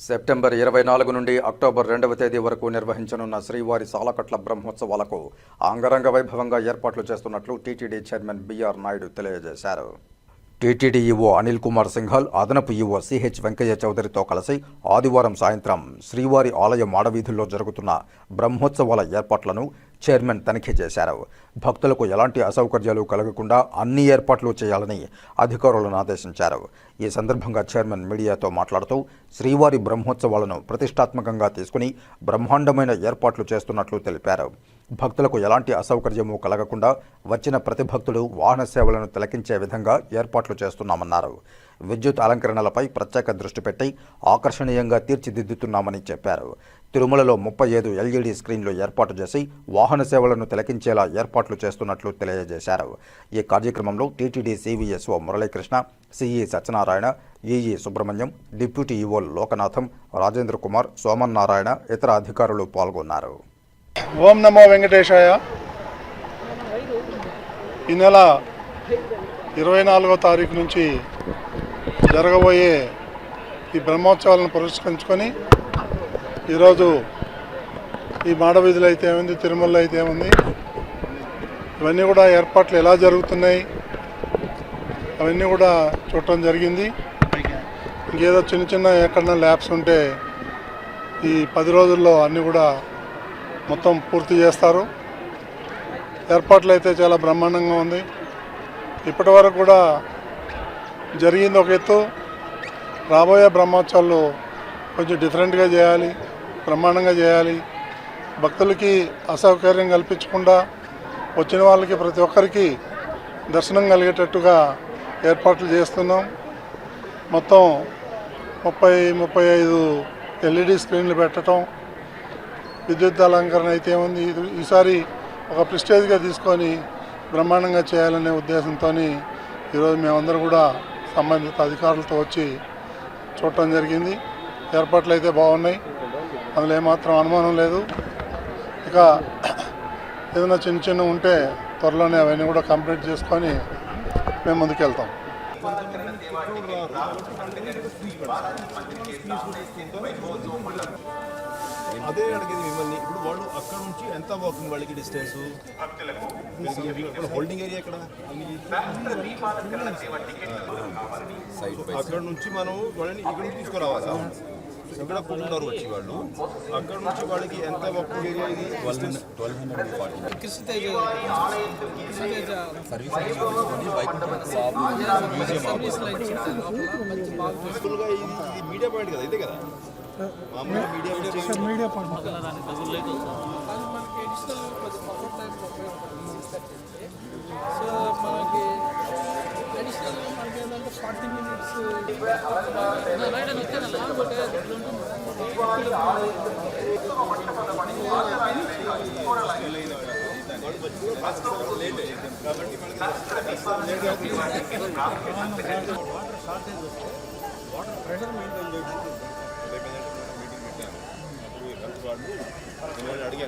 September ఇరవై నాలుగు నుండి అక్టోబర్ రెండవ తేదీ వరకు నిర్వహించనున్న శ్రీవారి సాలకట్ల బ్రహ్మోత్సవాలకు అంగరంగ వైభవంగా ఏర్పాట్లు చేస్తున్నట్లు టీటీడీ చైర్మన్ బీఆర్ నాయుడు తెలియజేశారు. టీటీడీ ఈవో అనిల్ కుమార్ సింఘాల్ అదనపు ఈవో సిహెచ్ వెంకయ్య చౌదరితో కలిసి ఆదివారం సాయంత్రం శ్రీవారి ఆలయ మాడవీధుల్లో జరుగుతున్న బ్రహ్మోత్సవాల ఏర్పాట్లను చైర్మన్ తనిఖీ చేశారు. భక్తులకు ఎలాంటి అసౌకర్యాలు కలగకుండా అన్ని ఏర్పాట్లు చేయాలని అధికారులను ఆదేశించారు. ఈ సందర్భంగా చైర్మన్ మీడియాతో మాట్లాడుతూ శ్రీవారి బ్రహ్మోత్సవాలను ప్రతిష్టాత్మకంగా తీసుకుని బ్రహ్మాండమైన ఏర్పాట్లు చేస్తున్నట్లు తెలిపారు. భక్తులకు ఎలాంటి అసౌకర్యము కలగకుండా వచ్చిన ప్రతి భక్తులు వాహన సేవలను తిలకించే విధంగా ఏర్పాట్లు చేస్తున్నామన్నారు. విద్యుత్ అలంకరణలపై ప్రత్యేక దృష్టి పెట్టి ఆకర్షణీయంగా తీర్చిదిద్దుతున్నామని చెప్పారు. తిరుమలలో ముప్పై ఐదు ఎల్ఈడి స్క్రీన్లు ఏర్పాటు చేసి వాహన సేవలను తిలకించేలా ఏర్పాట్లు చేస్తున్నట్లు తెలియజేశారు. ఈ కార్యక్రమంలో TTD CVSO Muralikrishna CE Satyanarayana EE Subrahmanyam deputy EO Lokanatham Rajendra Kumar Somanarayana ఇతర అధికారులు పాల్గొన్నారు. ఓం నమో వెంకటేశాయ. ఈ నెల ఇరవై నాలుగో తారీఖు నుంచి జరగబోయే ఈ బ్రహ్మోత్సవాలను పురస్కరించుకొని ఈరోజు ఈ మాడవీధులు అయితే ఏముంది? తిరుమలలో అయితే ఏముంది? ఇవన్నీ కూడా ఏర్పాట్లు ఎలా జరుగుతున్నాయి? అవన్నీ కూడా చూడటం జరిగింది. ఇంకేదో చిన్న చిన్న ఎక్కడన్నా ల్యాబ్స్ ఉంటే ఈ పది రోజుల్లో అన్నీ కూడా మొత్తం పూర్తి చేస్తారు. ఏర్పాట్లు అయితే చాలా బ్రహ్మాండంగా ఉంది. ఇప్పటి వరకు కూడా జరిగింది ఒక ఎత్తు. రాబోయే బ్రహ్మోత్సవాలు కొంచెం డిఫరెంట్గా చేయాలి. బ్రహ్మాండంగా చేయాలి. భక్తులకి అసౌకర్యం కల్పించకుండా వచ్చిన వాళ్ళకి ప్రతి ఒక్కరికి దర్శనం కలిగేటట్టుగా ఏర్పాట్లు చేస్తున్నాం. మొత్తం ముప్పై ముప్పై ఐదు ఎల్ఈడి స్క్రీన్లు పెట్టడం విద్యుత్ అలంకరణ అయితే ఉంది ఇది- ఈసారి ఒక ప్రిస్టేజ్గా తీసుకొని బ్రహ్మాండంగా చేయాలనే ఉద్దేశంతో ఈరోజు మేమందరం కూడా సంబంధిత అధికారులతో వచ్చి చూడటం జరిగింది. ఏర్పాట్లు అయితే బాగున్నాయి. అందులో ఏమాత్రం అనుమానం లేదు. ఇక ఏదైనా చిన్న చిన్న ఉంటే త్వరలోనే అవన్నీ కూడా కంప్లీట్ చేసుకొని మేము ముందుకెళ్తాం అదే అడిగేది మిమ్మల్ని ఇప్పుడు వాళ్ళు అక్కడ నుంచి ఎంత వాకింగ్ వాళ్ళకి డిస్టెన్స్ హోల్డింగ్ ఏరియా ఎక్కడ? అక్కడ నుంచి మనం వాళ్ళని ఇక్కడ నుంచి తీసుకురావాలా? ఇక్కడ కూర్చున్నారు వచ్చి వాళ్ళు అక్కడ నుంచి వాళ్ళకి ఎంత ఏరియా ఇది కృష్ణతేజ కృష్ణతేజ సర్వీస్ బాగా సింపుల్గా ఇది ఇది మీడియా పాయింట్ కదా ఇదే కదా మామూలుగా మీడియా మీడియా పాయింట్ మనకి అడిషనల్ సో మనకి అడిషనల్ మనకి ఏంటంటే ఫార్టీ మినిట్స్ రైడ్ అని వచ్చాను బట్ అడిగాను.